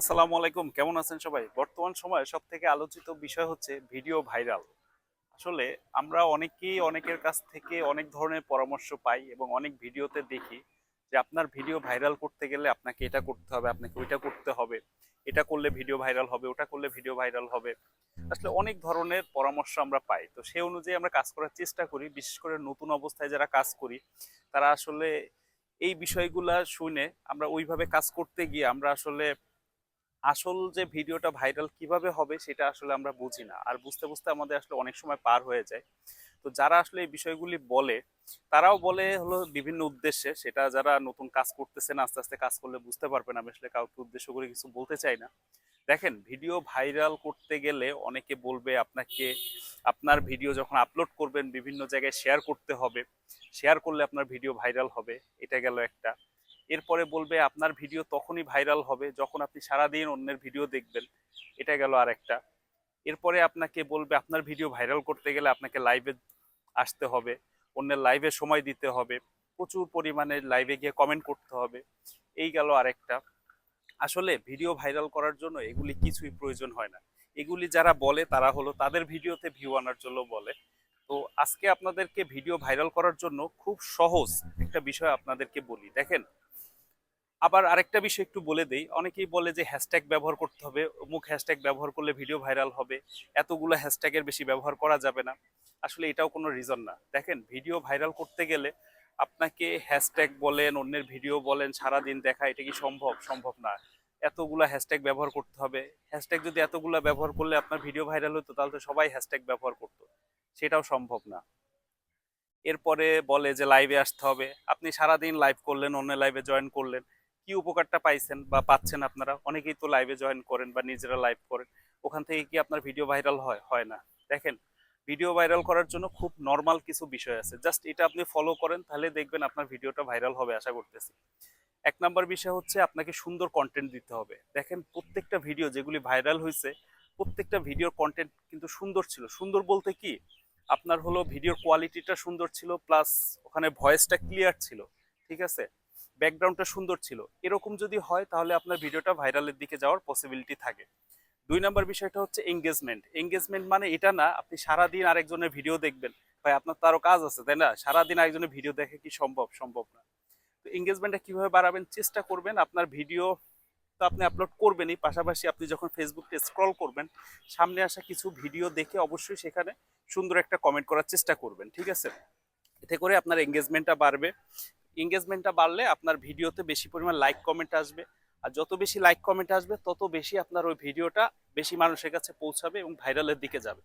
আসসালামু আলাইকুম, কেমন আছেন সবাই? বর্তমান সময়ে সব থেকে আলোচিত বিষয় হচ্ছে ভিডিও ভাইরাল। আসলে আমরা অনেকেই অনেকের কাছ থেকে অনেক ধরনের পরামর্শ পাই এবং অনেক ভিডিওতে দেখি যে আপনার ভিডিও ভাইরাল করতে গেলে আপনাকে এটা করতে হবে, আপনাকে ওইটা করতে হবে, এটা করলে ভিডিও ভাইরাল হবে, ওটা করলে ভিডিও ভাইরাল হবে। আসলে অনেক ধরনের পরামর্শ আমরা পাই। তো সেই অনুযায়ী আমরা কাজ করার চেষ্টা করি, বিশেষ করে নতুন অবস্থায় যারা কাজ করি, তারা আসলে এই বিষয়গুলা শুনে আমরা ওইভাবে কাজ করতে গিয়ে আমরা আসলে আসল যে ভিডিওটা ভাইরাল কীভাবে হবে সেটা আসলে আমরা বুঝি না। আর বুঝতে বুঝতে আমাদের আসলে অনেক সময় পার হয়ে যায়। তো যারা আসলে এই বিষয়গুলি বলে, তারাও বলে হলো বিভিন্ন উদ্দেশ্যে। সেটা যারা নতুন কাজ করতেছেন, আস্তে আস্তে কাজ করলে বুঝতে পারবেন। আমি আসলে কাউকে উদ্দেশ্য করে কিছু বলতে চাই না। দেখেন, ভিডিও ভাইরাল করতে গেলে অনেকে বলবে আপনাকে, আপনার ভিডিও যখন আপলোড করবেন, বিভিন্ন জায়গায় শেয়ার করতে হবে। শেয়ার করলে আপনার ভিডিও ভাইরাল হবে। এটা গেল একটা। এরপরে বলবে আপনার ভিডিও তখনই ভাইরাল হবে যখন আপনি সারাদিন অন্যের ভিডিও দেখবেন। এটা গেল আর একটা এরপরে আপনাকে বলবে, আপনার ভিডিও ভাইরাল করতে গেলে আপনাকে লাইভে আসতে হবে, অন্যের লাইভে সময় দিতে হবে, প্রচুর পরিমাণে লাইভে গিয়ে কমেন্ট করতে হবে। এই গেল আরেকটা। আসলে ভিডিও ভাইরাল করার জন্য এগুলি কিছুই প্রয়োজন হয় না। এগুলি যারা বলে, তারা হলো তাদের ভিডিওতে ভিউ আনার জন্য বলে। তো আজকে আপনাদেরকে ভিডিও ভাইরাল করার জন্য খুব সহজ একটা বিষয় আপনাদেরকে বলি। দেখেন আবার আরেকটা বিষয় একটু বলে দেই। অনেকেই বলে যে হ্যাশট্যাগ ব্যবহার করতে হবে, অমুক হ্যাশট্যাগ ব্যবহার করলে ভিডিও ভাইরাল হবে, এতগুলো হ্যাশট্যাগের বেশি ব্যবহার করা যাবে না। আসলে এটাও কোনো রিজন না। দেখেন ভিডিও ভাইরাল করতে গেলে আপনাকে হ্যাশট্যাগ বলেন, অন্যের ভিডিও বলেন, সারাদিন দেখা, এটা কি সম্ভব? সম্ভব না। এতগুলা হ্যাশট্যাগ ব্যবহার করতে হবে। হ্যাশট্যাগ যদি এতগুলা ব্যবহার করলে আপনার ভিডিও ভাইরাল হতো, তাহলে তো সবাই হ্যাশট্যাগ ব্যবহার করতো। সেটাও সম্ভব না। এরপরে বলে যে লাইভে আসতে হবে। আপনি সারাদিন লাইভ করলেন, অন্য লাইভে জয়েন করলেন। কি উপকারটা পাইছেন বা পাচ্ছেন আপনারা? অনেকেই তো লাইভে জয়েন করেন বা নিজেরা লাইভ করেন। ওখান থেকে কি আপনার ভিডিও ভাইরাল হয়? হয় না। দেখেন ভিডিও ভাইরাল করার জন্য খুব নর্মাল কিছু বিষয় আছে। জাস্ট এটা আপনি ফলো করেন, তাহলে দেখবেন আপনার ভিডিওটা ভাইরাল হবে আশা করতেছি। এক নাম্বার বিষয় হচ্ছে আপনাকে সুন্দর কন্টেন্ট দিতে হবে। দেখেন, প্রত্যেকটা ভিডিও যেগুলি ভাইরাল হয়েছে প্রত্যেকটা ভিডিওর কন্টেন্ট কিন্তু সুন্দর ছিল। সুন্দর বলতে কি? আপনার হলো ভিডিওর কোয়ালিটিটা সুন্দর ছিল প্লাস ওখানে ভয়েসটা ক্লিয়ার ছিল। ঠিক আছে? ব্যাকগ্রাউন্ডটা সুন্দর ছিল। এরকম যদি হয়, তাহলে আপনার ভিডিওটা ভাইরালের দিকে যাওয়ার পসিবিলিটি থাকে। দুই নাম্বার বিষয়টা হচ্ছে এঙ্গেজমেন্ট এঙ্গেজমেন্ট মানে এটা না, আপনি সারাদিন আরেকজনের ভিডিও দেখবেন। ভাই, আপনার তো আরও কাজ আছে, তাই না? সারাদিন আরেকজনের ভিডিও দেখে কি সম্ভব? সম্ভব না। তো এঙ্গেজমেন্টটা কীভাবে বাড়াবেন? চেষ্টা করবেন আপনার ভিডিও তো আপনি আপলোড করবেনই। পাশাপাশি আপনি যখন ফেসবুকে স্ক্রল করবেন, সামনে আসা কিছু ভিডিও দেখে অবশ্যই সেখানে সুন্দর একটা কমেন্ট করার চেষ্টা করবেন, ঠিক আছে? এতে করে আপনার এঙ্গেজমেন্টটা বাড়বে। এঙ্গেজমেন্টটা বাড়লে আপনার ভিডিওতে বেশি পরিমাণ লাইক কমেন্ট আসবে। আর যত বেশি লাইক কমেন্ট আসবে, তত বেশি আপনার ওই ভিডিওটা বেশি মানুষের কাছে পৌঁছাবে এবং ভাইরালের দিকে যাবে।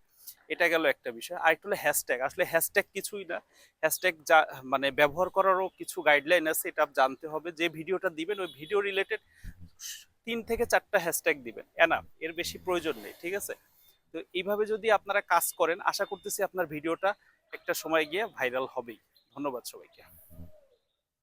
এটা গেল একটা বিষয়। আর একটা হলো হ্যাশট্যাগ আসলে হ্যাশট্যাগ কিছুই না। হ্যাশট্যাগ যা মানে ব্যবহার করারও কিছু গাইডলাইন আছে, এটা জানতে হবে। যে ভিডিওটা দিবেন, ওই ভিডিও রিলেটেড তিন থেকে চারটা হ্যাশট্যাগ দিবেন। এনাফ এর বেশি প্রয়োজন নেই, ঠিক আছে? তো এইভাবে যদি আপনারা কাজ করেন, আশা করতেছি আপনার ভিডিওটা একটা সময় গিয়ে ভাইরাল হবেই। ধন্যবাদ সবাইকে।